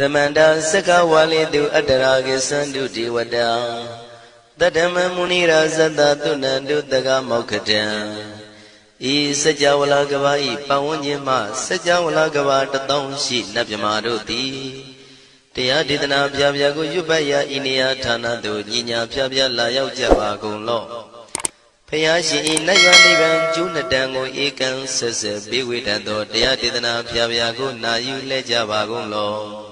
တမန္တာစကဝါလိတုအတ္တရာကိသန္တုဒေဝတာတတ္တမမုနိရာဇတ္တသုဏန္တုတကမောက္ခတံဤစကြဝဠာကဘာဤပတ်ဝန်းကျင်မှစကြဝဠာကဘာတသောရှိနတ်မြမာတို့သည်တရားဒေသနာပြပြကိုရွတ်ပတ်ရာဤနေရာဌာနသို့ညီညာပြပြလာရောက်ကြပါကုန်လော့ဖျားရှင်ဤနတ်ရွာနိဗ္ဗာန်ကျိုးနှစ်တန်ကိုဧကံဆက်ဆက်ပေးဝေတတ်သောတရားဒေသနာပြပြကိုနာယူလဲကြပါကုန်လော့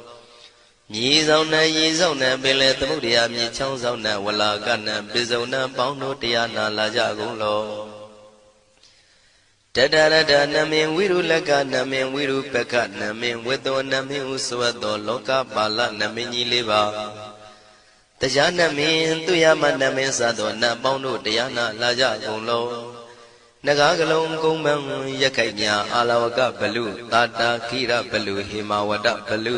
မြေဆောင်နဲ့ရေဆောင်နဲ့ပင်လေသမုဒ္ဒရာမြေချောင်းဆောင်နဲ့ဝလာကနဲ့ပိစုံနဲ့ပေါင်းတို့တရားနာလာကြကုန်လောတတရတနမင်ဝိရုလကနမင်ဝိရုပကနမင်ဝေသောနမင်ဥဆွတ်သောလောကပါဠနမင်ကြီးလေးပါတရားနမင်သူရမနမင်စသောနတ်ပေါင်းတို့တရားနာလာကြကုန်လောနဂါကလုံးကုံမံရက်ခိုက်ညာအာလဝကဘလူတာတာခိရဘလူဟေမဝတဘလူ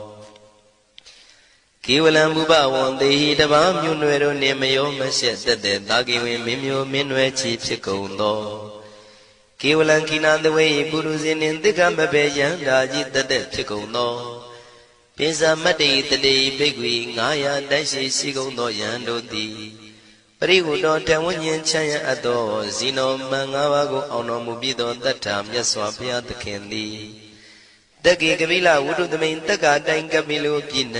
ကေဝလံဘုဘဝံတေဟိတပါမြို့နွယ်တို့နှင့်မယောမရှက်တက်တဲ့တာကေဝင်မင်းမျိုးမင်းနွယ်ချီဖြစ်ကုန်သောကေဝလံခိနာတဝေပုရုဇင်းနှင့်တိကမဘေယံဓာကြီးတက်တဲ့ဖြစ်ကုန်သောပိစမတ္တိတတိဘိက္ခွေ900တိုက်ရှိရှိကုန်သောယံတို့သည်ပရိဟုတော်တဝဉ္ဉ္ချမ်းရအပ်သောဇီနောမန်၅ပါးကိုအောင်တော်မူပြီးသောတတ္ထာမြတ်စွာဘုရားသခင်သည်တက္ကေကပိလဝုဒ္ဓသမိန်တက္ကတိုင်ကပိလိုပြည်၌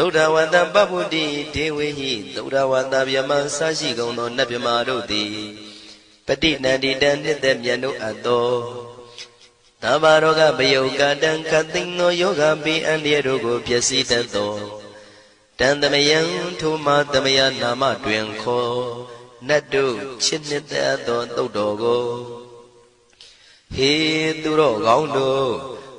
သုဒ္ဓဝန္တပပုတ္တိဒေဝေဟိသုဒ္ဓဝန္တဗျမဆရှိကုန်သောနတ်ဗျမတို့သည်ပฏิနန္တိတံနှစ်သက်မြတ်တို့အပ်သောသဗ္ဗရောဂပယုကတံခသိင်သောယောဂပိအန္တရာတို့ကိုပျက်စီးတတ်သောတံသမယံထိုမသမယနာမတွင်ခေါ်နတ်တို့ချစ်နှစ်သက်သောသုတ်တော်ကိုဟေသူတော်ကောင်းတို့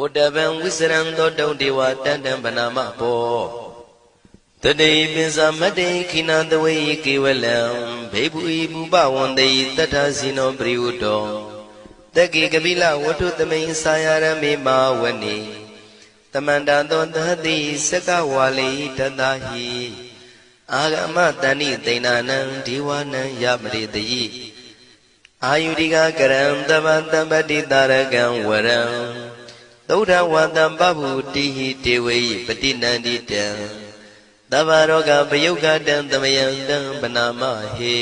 ဝတ္တဗံဝိစရံသောတုံဒေဝတန္တံဗနာမဘောတတိပိစမတ္တိခိနာတဝေကေဝလံဘေဘူဤဘူပဝန္တိတတ္ထဇိနောပရိဝတ္တောတက္ကိကပိလဝတ္ထုသမိန်စာယရမေမာဝနေတမန္တသောသတိစကဝါလိတတဟိအာဂမတဏိသိဏနံဒီဝနံယပရိတိအာယုရိကကရံတပတပတိတာရကံဝရံ သုဒ္ဓဝတံပဗုတိဟိတေဝေပတိနန္တိတံသဗ္ဗရောဂပယုတ်ကတံသမယံတံပနာမဟေ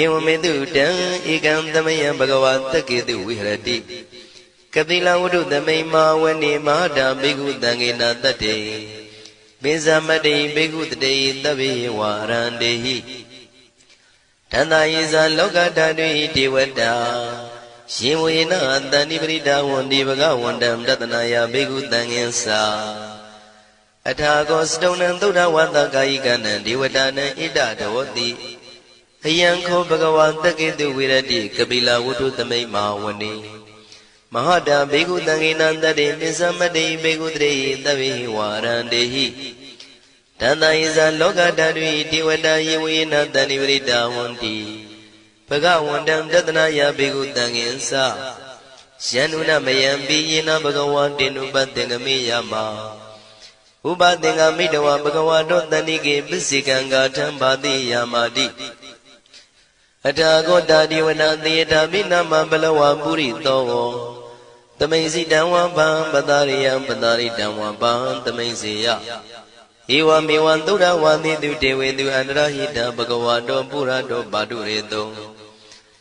ဧဝမေတုတံဧကံသမယံဘဂဝါတက္ကေတုဝိဟရတိကတိလဝတ္ထုသမိန်မာဝနေမဟာတာဘေကုတံငေနာတတ္တေပိဇမတေဘေကုတတေသဗ္ဗေဝါရန္တေဟိတန္တာယေဇာလောကဓာတုဟိဒေဝတာ ရှင်ဝေနတန္တိပရိဒါဝန္တိဘဂဝန္တံတတနာယဘေကုတံငင်္စာအထာကောစတုံနံသုဒ္ဓဝတ္တကာယိကနံဒေဝတာနံဣဒတဝတိအယံခောဘဂဝါတက္ကေတုဝိရတိကပိလဝတ္ထုသမိန်မာဝနေမဟာတာဘေကုတံကိနံတတေပစ္စမတေဘေကုတရေသဗ္ဗေဝါရန္တေဟိတန္တယဇာလောကဓာတုတိဝတယေဝေနတဏိဝရိတဝန္တိ ဘဂဝန္တံတတနာယဘေကုတံငင်္စယန္နုနမယံပိယေနဘဂဝါတေနုပတ္တေငမေယမဥပသင်္ကမိတဝဘဂဝါတောတဏိကေပစ္စေကံဂါထံဘာတိယာမာတိအထာဂောတာဒီဝနာသေတာမိနာမဘလဝပုရိသောသမိန်စီတံဝံဗံပတာရိယံပတာရိတံဝံဗံသမိန်စီယဧဝမေဝံသုဒ္ဓဝါတိတုတေဝေတုအန္တရဟိတဘဂဝါတောပုရတောပါတုရေတုံ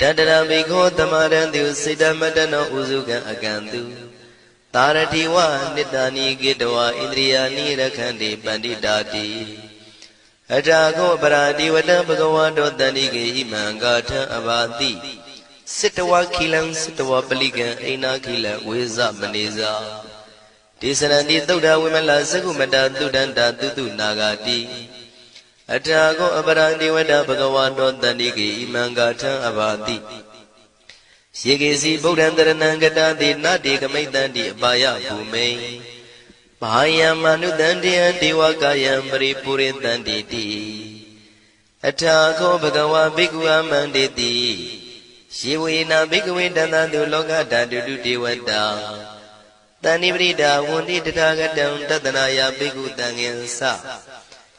တတရမိခောသမရံတုစေတမတနောဥစုကံအကံတုသာရတိဝနိတ္တနိကေတဝဣန္ဒြိယာနိရခန္တိပန္တိတာတိအထာကောပရာတိဝတံဘဂဝါတောတန္တိကေဣမံဂါထံအဘာတိစိတဝခိလံစိတဝပလိကံအိနာခိလဝေဇမနေဇာဒေသရဏိသုဒ္ဓဝိမလသကုမတသုဒန္တာတုတုနာဂာတိ အထာကောအပရာတိဝတဘဂဝါတောတန္တိကေဣမံဂါထံအဘာတိယေကေစီဗုဒ္ဓံတရဏံကတာတိနတေကမိတ္တန္တိအပါယဘူမိန်ဘာယံမနုတန္တိယဒေဝကာယံပရိပုရိတန္တိတိအထာခောဘဂဝါဘိက္ခုအမန္တေတိယေဝေနဘိက္ခဝေတန္တတုလောကဓာတုတုဒေဝတာတဏိပရိဒါဝန္တိတထာဂတံတတနာယဘိက္ခုတံငင်္စ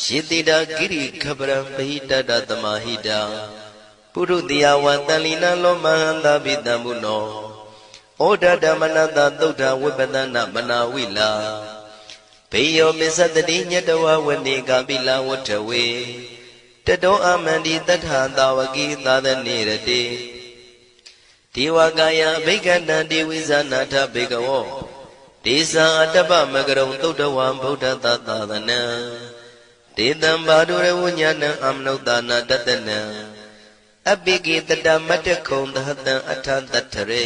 ယေတိတာကိရိခပရံပဟိတတတမဟိတံပုရုတိယဝတန်လီနာလောမဟန္တာပိတံဘုနောဩဒဓမ္မနတသုဒ္ဓဝိပဒနာမနာဝိလာဘေယောမစ္စတတိညတဝဝနေကပိလဝတ္ထဝေတတောအမန္တိတထသာဝကိသာသနေရတိဒေဝကာယဘိက္ခန္တံဒေဝိဇာနာထဘေကဝောဒေသံအတ္တပမကရုံသုတ်တဝံဗုဒ္ဓသာသသနံ ဒေတံဘာဒုရဝဉာဏံအမနုဿာနာတတနံအပိကိတတမတ္တခုံသဟတံအထံတထရေ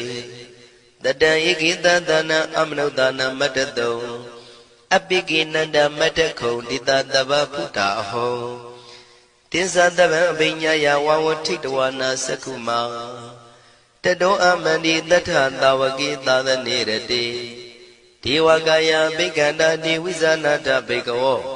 တတံဧကိတသနာအမနုဿာနာမတ္တတုံအပိကိနန္ဒမတ္တခုံတိတတဗဗုဒ္ဓအဟောတင်္ဇတဗံအပိညာယဝဝထိတဝနာသက္ကုမာတတောအမန္တိတထသာဝကိသာသနေရတိဒေဝကာယဘိက္ခန္တာတိဝိဇာနာတဘေကဝော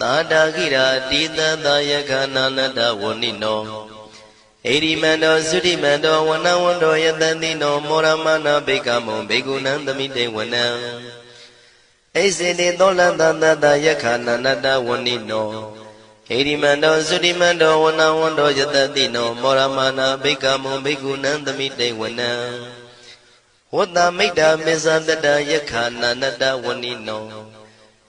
သာတာခိရာတိတသယကနာနတဝဏိနောဣရိမန္တောသုတိမန္တောဝနဝန္တောယတတိနောမောရမနာဘေကမောဘေကုဏံသမိတေဝနံဣစေတိသောလန္တသတယခာနာနတဝဏိနောဣရိမန္တောသုတိမန္တောဝနဝန္တောယတတိနောမောရမနာဘေကမောဘေကုဏံသမိတေဝနံဝတ္တမိတ်တာမေဇတတယခာနာနတဝဏိနော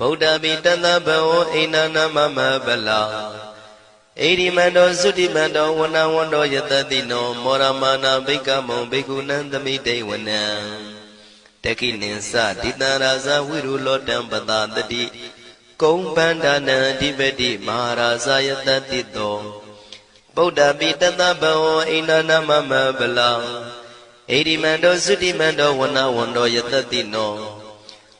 ဗုဒ္ဓပိတသဘဝအိနာနာမမဗလာဣရိမန္တောသုတိမန္တောဝနဝန္တောယတတိနောမောရမနာဘိကမောဘိက္ခုနံသမိတေဝနံတခိနိသဒိတံရာဇဝိရုလောတံပတာတတိကုံပန္ဒနံအဓိပတိမဟာရာဇယတတိတောဗုဒ္ဓပိတသဘဝအိနာနာမမဗလာဣရိမန္တောသုတိမန္တောဝနဝန္တောယတတိနော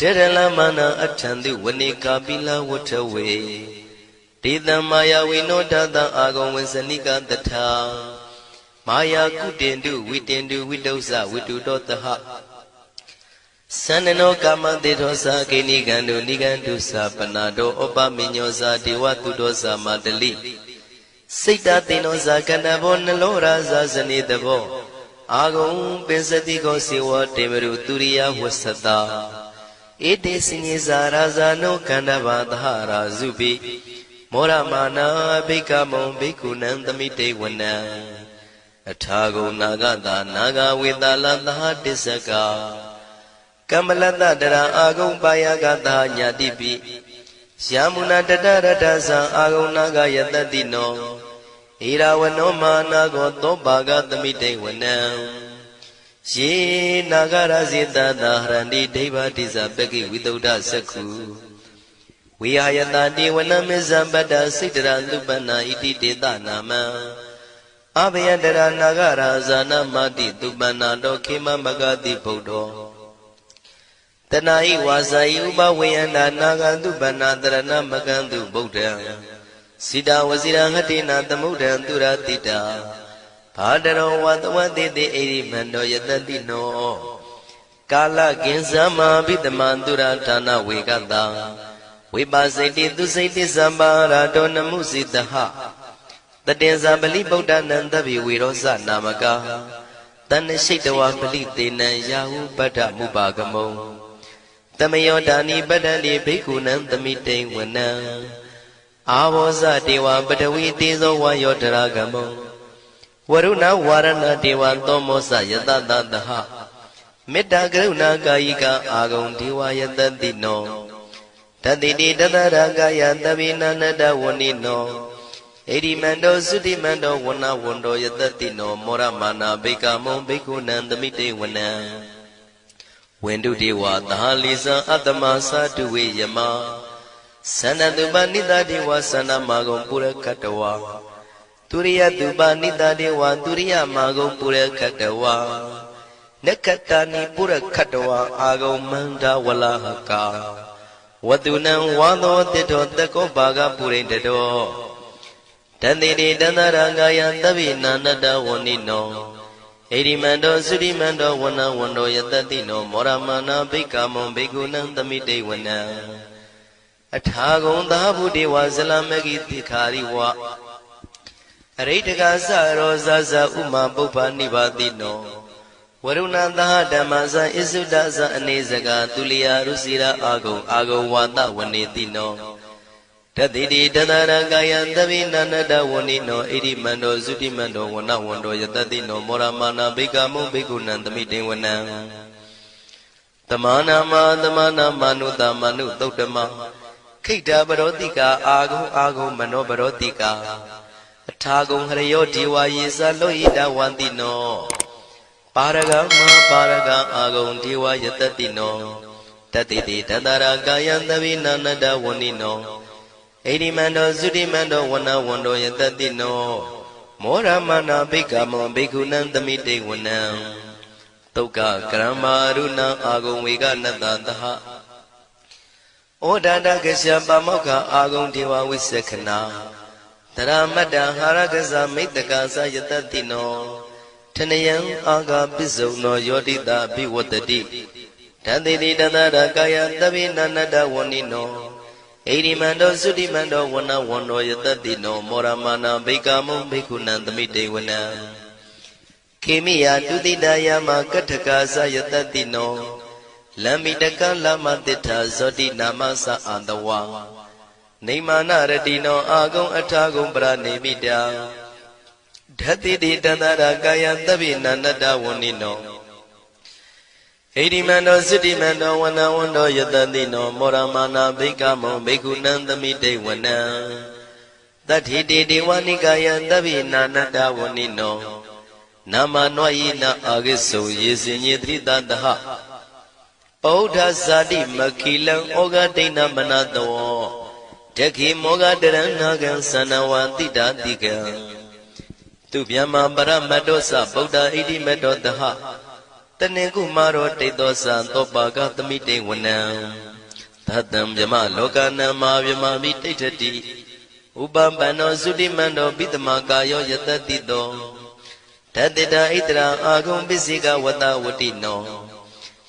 တေရလမနာအထံတိဝနေကာပိလဝထဝေဒေတံမာယာဝိနောတတံအာဂုံဝဇနိကတထာမာယာကုတင်တုဝိတင်တုဝိတုဇဝိတုတောတဟသန္နနောကာမတေသောသာကိနိကံတုနိကံတုသာပနာတောဩပမိညောသာဒေဝတုတောသာမတလိစိတ်တသိနောသာကန္နဘောနှလောရာသာဇနိတဘောအာဂုံပင်စတိကောစေဝတေမရုသူရိယဝဆတာ ဧတေစိညေဇာရာဇာနောကန္တဘာသဟရာဇုပိမောရမာနာဘိကမုံဘိက္ခုနံသမိတေဝနံအထာဂုံနာဂတာနာဂဝေတာလသဟတစ္စကကမ္မလတတရအာဂုံပါယကတာညာတိပိယမုနာတတရတသံအာဂုံနာဂယတတိနောဣရာဝနောမာနာကောသောပါကသမိတေဝနံ ယေနာဂရဇေတသာဟရန္တိဒိဗ္ဗတိဇပကိဝိတုဒ္ဓသက္ခုဝိဟာယတတိဝနမေဇံပတ္တစိတရသုပနာဣတိတေတနာမံအဘယတရနာဂရာဇာနမတိသူပနာတောခေမမဂတိဗုဒ္ဓောတဏှာဤဝါစာဤဥပဝေယန္တာနာဂန္တုပန္နာတရဏမကံတုဗုဒ္ဓံစိတဝစီရဟတိနာသမုဒ္ဒံသူရတိတာ ဘာတရောဝတဝတိတိဣရိမန္တောယတတိနောကာလကင်္စမဘိတမန္တုရဌာနဝေကတံဝိပါစိတိသူစိတိသံပါရာတောနမှုစိတဟတတင်္ဇာပလိဗုဒ္ဓနံတဗိဝေရောဇနာမကာတဏ္ဏရှိတဝပလိတေနံယာဟုပတ္ထမုပါကမုံတမယောဒာနိပတ္တတိဘိက္ခုနံသမိတိဝနံအာဘောဇတေဝပတဝီတေဇောဝါယောတရာကမုံ ဝရုဏဝါရဏတေဝသောမောဇယတတတဟမေတ္တာကရုဏာကာယိကအာဂုံဒေဝယတတိနောတတိတိတတရကာယသဗ္ဗိနန္တဝဏိနောဣတိမန္တောသုတိမန္တောဝဏဝန္တောယတတိနောမောရမာနာဘိကမုံဘိက္ခုနံသမိတေဝနံဝန္တုတေဝသာလိဇံအတ္တမသာတုဝေယမသန္တတုပနိတတေဝသန္တမာဂုံပုရခတဝါ သူရိယသူပါနိတတေဝသူရိယမာဂုံပုရခတဝါနက္ခတနိပုရခတဝါအာဂုံမန္တဝလဟကာဝတုနံဝါသောတိတောတကောပါကပုရိတတောတန်တိတေတန္တရာကာယသဗ္ဗိနာနတဝဏိနောဣတိမန္တောသုတိမန္တောဝဏဝန္တောယတတိနောမောရမနာဘိက္ခမံဘိက္ခုနံသမိတေဝနံအထာဂုံသာဘုဒေဝဇလမဂိတိခာရိဝ အရိတကသရောဇဇဥမာပုပ္ပနိဗ္ဗာတိနောဝရုဏသဟဓမ္မဇဣစုဒဇအနေစကသူလျာရုစီရာအာဂုံအာဂုံဝါဒဝနေတိနောတတိတိတတရကာယံသဗ္ဗိနန္တဝဏိနောဣတိမန္တောသုတိမန္တောဝနဝန္တောယတတိနောမောရမာနာဘိကမုဘိက္ခုနံသမိတေဝနံတမနာမတမနာမနုတမနုသုတ်တမခိတ္တပရောတိကာအာဂုံအာဂုံမနောပရောတိကာ အထာဂုံဟရယောဒီဝါယေသလောဟိတဝန္တိနောပါရဂမပါရဂအာဂုံဒီဝါယတတိနောတတိတိတတရာကာယံသဗိနာနတဝဏိနောဣတိမန္တောသုတိမန္တောဝနဝန္တောယတတိနောမောရမနာဘိက္ခမောဘိက္ခုနံသမိတေဝနံတုတ်ကကရမရုဏအာဂုံဝေကနတသဟဩဒန္တကစ္စပမောက္ခအာဂုံဒေဝဝိသခနာ တရမတ္တဟာရကဇမိတ္တကာသယတတိနောထနယံအာဂပစ္စုံနောယောတိတာဘိဝတ္တိတန်တိတိတန္တရာကာယသဗ္ဗိနန္တဝဏိနောဣရိမန္တောသုတိမန္တောဝနဝန္တောယတတိနော မောရမနာဘိကာမုံဘိက္ခုနံသမိတေဝနံခေမိယတုတိတယမကထကာသယတတိနောလမ္မိတကလမတိထာဇောတိနာမသအန္တဝါ နေမာနရတိနောအာဂုံအထာဂုံပရနေမိတာဓတ္တိတိတန္တရာကာယသဗ္ဗိနန္တဝဏိနောဣတိမန္တောစိတ္တိမန္တောဝနဝန္တောယတတိနောမောရမာနာဘိကမောဘိက္ခုနံသမိတေဝနံတတိတေဒေဝနိကာယသဗ္ဗိနာနတဝဏိနောနာမနွာယိနာအာဂိစုံယေစင်ညေတိတတဟပောဓဇာတိမခိလံဩဃဒိဏမနတော တခိမောဃတရဏကံသနဝတိတာတိကံသူဗျမပရမတ္တောသဗုဒ္ဓဣတိမတ္တောတဟတနေကုမာရောတိတ်သောသံသောပါကသမိတေဝနံသတ္တံမြမလောကနံမာမြမမိတိဋ္ဌတိဥပပန္နောသုတိမန္တောပိတမကာယောယတတိတောတတိတာဣတရာအာဂုံပစ္စိကဝတဝတိနော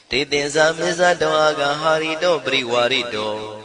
တေတင်္စာမေဇတောအာဂဟာရိတောပရိဝါရိတော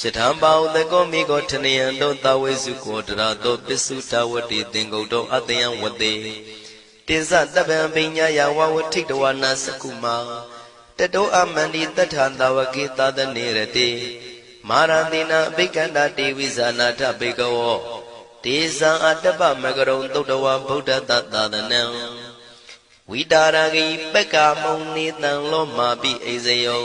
စထံပါဥတကောမိကောထနယံတောတဝေစုကောတရာတောပစ္စုတဝတိသင်္ကုတ်တောအတယံဝတေတိဇတပံပညာယဝဝထိတဝနာစကုမာတတောအမန္တိတထံတဝကေသဒနေရတိမာရတိနာအဘိကန္တာတေဝိဇာနာထဘေကဝောတေဇံအတ္တပမကရုံသုတ်တဝဗုဒ္ဓတသာသနံဝိတာရဂိပက္ကမုံနေတံလောမာပိအိဇယော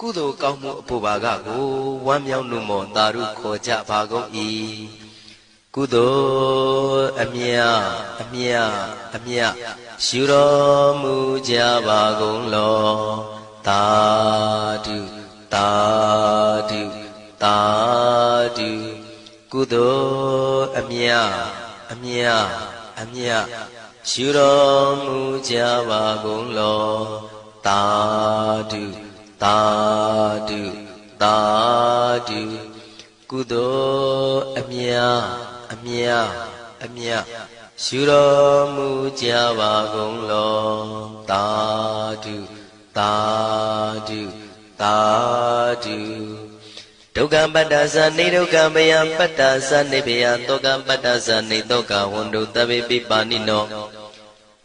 ကုသိုလ်ကောင်းမှုအဖို့ပါကကိုဝမ်းမြောက်နှုမောသာဓုခေါ်ကြပါကုန်၏ကုသိုလ်အမြအမြအမြယူတော်မူကြပါကုန်လောသာဓုသာဓုသာဓုကုသိုလ်အမြအမြအမြယူတော်မူကြပါကုန်လောသာဓု သာဓုသာဓုကုသိုလ်အမြအမြအမြယူတော်မူကြပါကုန်လောသာဓုသာဓုသာဓုဒုက္ခပတ္တသနေဒုက္ခမယပတ္တသနေဘယတောကပတ္တသနေတောကဝန္တုတဗေပိပါဏိနော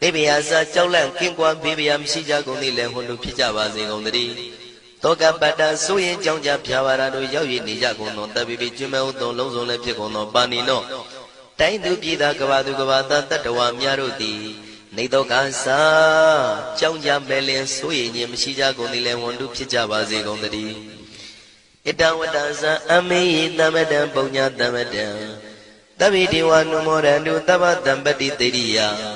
နေဗျာစာကြောက်လန့်ကင်းကွာဘေးဗျာမရှိကြကုန်သည်လည်းဟွန်တို့ဖြစ်ကြပါစေကုန်သတည်းတောကပတ္တဆိုရင်ကြောင့်ကြဖြာပါရတို့ရောက်ရနေကြကုန်သောတပိပိကျွမဲဥသုံလုံးစုံလည်းဖြစ်ကုန်သောပါဏိနောတိုင်းသူပြည်သားကဘာသူကဘာသားတတ္တဝါများတို့သည်နေတော့ကစားကြောင့်ကြမဲ့လင်ဆိုရင်ခြင်းမရှိကြကုန်သည်လည်းဝန်တုဖြစ်ကြပါစေကုန်သတည်းဣတဝတ္တဇံအမေယသမတံပုံညာသမတံတဗ္ဗေဒေဝနုမောရန္တုတဗ္ဗတံပတိတေရိယ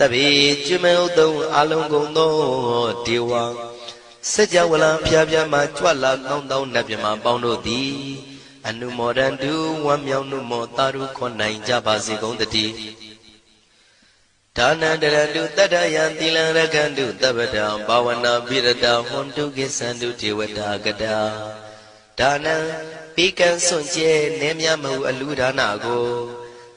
တပိကျွမေဥတုံအလုံးကုန်သောဒေဝစัจ java လံဖျားဖျားမှကြွလာကောင်းသောနတ်မြမပေါင်းတို့သည်အနုမောဒန္တုဝမ်းမြောက်နှုမောတာရုခွန်နိုင်ကြပါစေကုန်တည်းဒါနန္တရတုတတ္တယံသီလံရကန္တုတပ္ပတံဘာဝနာပိရတဟွန်တုကိသန္တုဒေဝတာကတာဒါနံပိကံစွန့်ကျဲနေမြမဟုအလူဒါနကို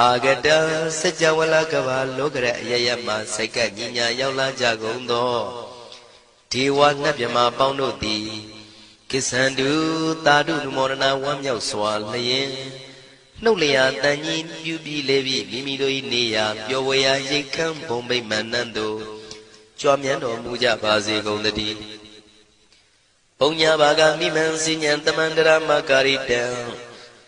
အာဂတံစัจ java လကဘာလောကရအယယမစိတ်ကညညာရောက်လာကြကုန်သောဒေဝနတ်မြမပေါင်းတို့သည်ကိစ္ဆန္တုတာတုနမောရဏဝမ်းမြောက်စွာလျင်နှုတ်လျာတန်ကြီးပြူပြီးလေပြီးမိမိတို့၏နေရာပျော်ဝေရာရိတ်ခမ်းဘုံဗိမာန်နန်းသို့ကြွမြန်းတော်မူကြပါစေကုန်သတည်းပုံညာဘာကမိမံစဉ္ဉံတမန္တရမကာရိတံ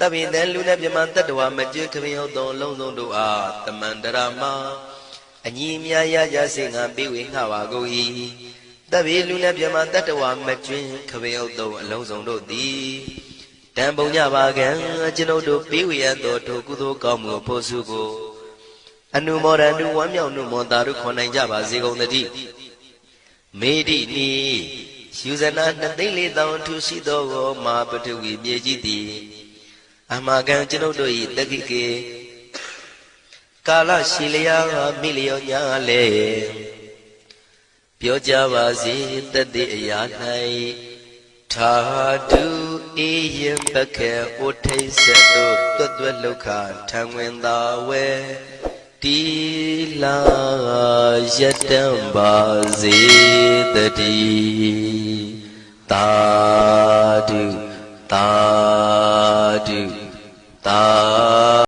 တပိတံလူနဲ့မြမတတ္တဝမကျွခမင်းဟုတ်သောလုံးစုံတို့အားတမန္တရာမအညီမြာရကြစေငါပေးဝေငှပါကုန်၏တပိလူနဲ့မြမတတ္တဝမကျွင်းခမင်းဟုတ်သောအလုံးစုံတို့သည်တံပုံညပါကံကျွန်ုပ်တို့ပေးဝေရသောထိုကုသိုလ်ကောင်းမှုဖို့စုကိုအနုမောဒန္တုဝမ်းမြောက်နှုမောတာတို့ခွန်နိုင်ကြပါစေကုန်သတည်းမေတိနီယူဇနာနှစ်သိန်းလေးတောင်ထူရှိသောမာပထဝီမြေကြီးသည် အမကံကျွန်ုပ်တို့၏တက္ကိကေကာလရှိလျာမိလျောညာလေပြောကြပါစေတတိအရာ၌ထာတုအေယံပကေဥထိတ်ဆက်တို့တွတ်တွတ်လုခထံဝင်သာဝဲတီလာယတံပါစေတတိတာတုတာတု তা